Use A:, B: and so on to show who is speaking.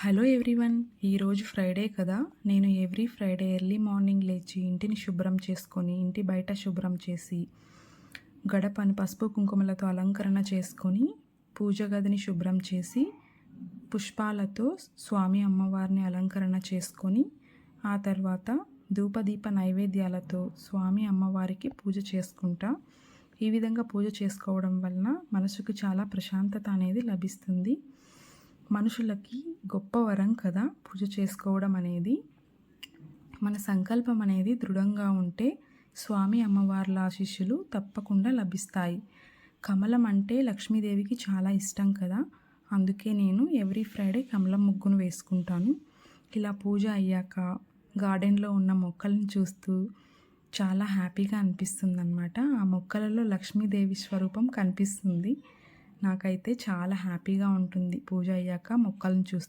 A: Hello everyone ఈరోజు Friday కదా. నేను ఎవ్రీ ఫ్రైడే ఎర్లీ మార్నింగ్ లేచి ఇంటిని శుభ్రం చేసుకొని ఇంటి బయట శుభ్రం చేసి గడపని పసుపు కుంకుమలతో అలంకరణ చేసుకొని పూజ గదిని శుభ్రం చేసి పుష్పాలతో స్వామి అమ్మవారిని అలంకరణ చేసుకొని ఆ తర్వాత ధూపదీప నైవేద్యాలతో స్వామి అమ్మవారికి పూజ చేసుకుంటా. ఈ విధంగా పూజ చేసుకోవడం వలన మనసుకు చాలా ప్రశాంతత అనేది లభిస్తుంది. మనుషులకి గొప్ప వరం కదా పూజ చేసుకోవడం అనేది. మన సంకల్పం అనేది దృఢంగా ఉంటే స్వామి అమ్మవార్ల ఆశీస్సులు తప్పకుండా లభిస్తాయి. కమలం అంటే లక్ష్మీదేవికి చాలా ఇష్టం కదా. అందుకే నేను ఎవ్రీ ఫ్రైడే కమలం ముగ్గును వేసుకుంటాను. ఇలా పూజ అయ్యాక గార్డెన్లో ఉన్న మొక్కలను చూస్తూ చాలా హ్యాపీగా అనిపిస్తుంది అనమాట ఆ మొక్కలలో లక్ష్మీదేవి స్వరూపం కనిపిస్తుంది. నాకైతే చాలా హ్యాపీగా ఉంటుంది. పూజ అయ్యాక మొక్కలను చూస్తూ